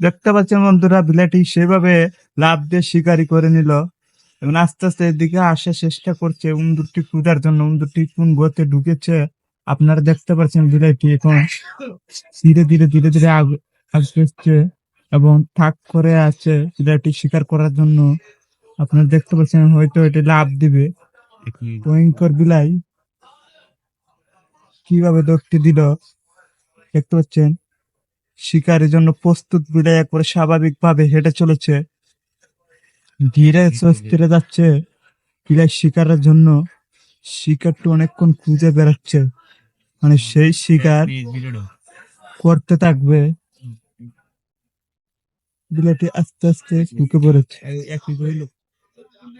দেখতে পাচ্ছেন বন্ধুরা বিলাটি সেভাবে লাভ দিয়ে শিকারি করে নিল এবং আস্তে আস্তে এদিকে আসার চেষ্টা করছে উন্দুরটি খুঁজার জন্য উন্দুরটি কোন গতে ঢুকেছে আপনারা দেখতে পাচ্ছেন বিলাইটি এখন ধীরে ধীরে ধীরে ধীরে আগ- এবং থাক করে আছে বিলাইটি শিকার করার জন্য আপনারা দেখতে পাচ্ছেন হয়তো এটি লাভ দিবে। ভয়ঙ্কর বিলাই কীভাবে দৌড়টি দিল দেখতে পাচ্ছেন শিকারের জন্য প্রস্তুত বিলাই একবারে স্বাভাবিক ভাবে হেঁটে চলেছে। ধীরে স্বস্তিরে যাচ্ছে বিড়াই শিকারের জন্য। শিকারটি অনেকক্ষণ খুঁজে বেড়াচ্ছে। মানে সেই শিকার করতে থাকবে। বিলেটি আস্তে আস্তে ঢুকে পড়েছে।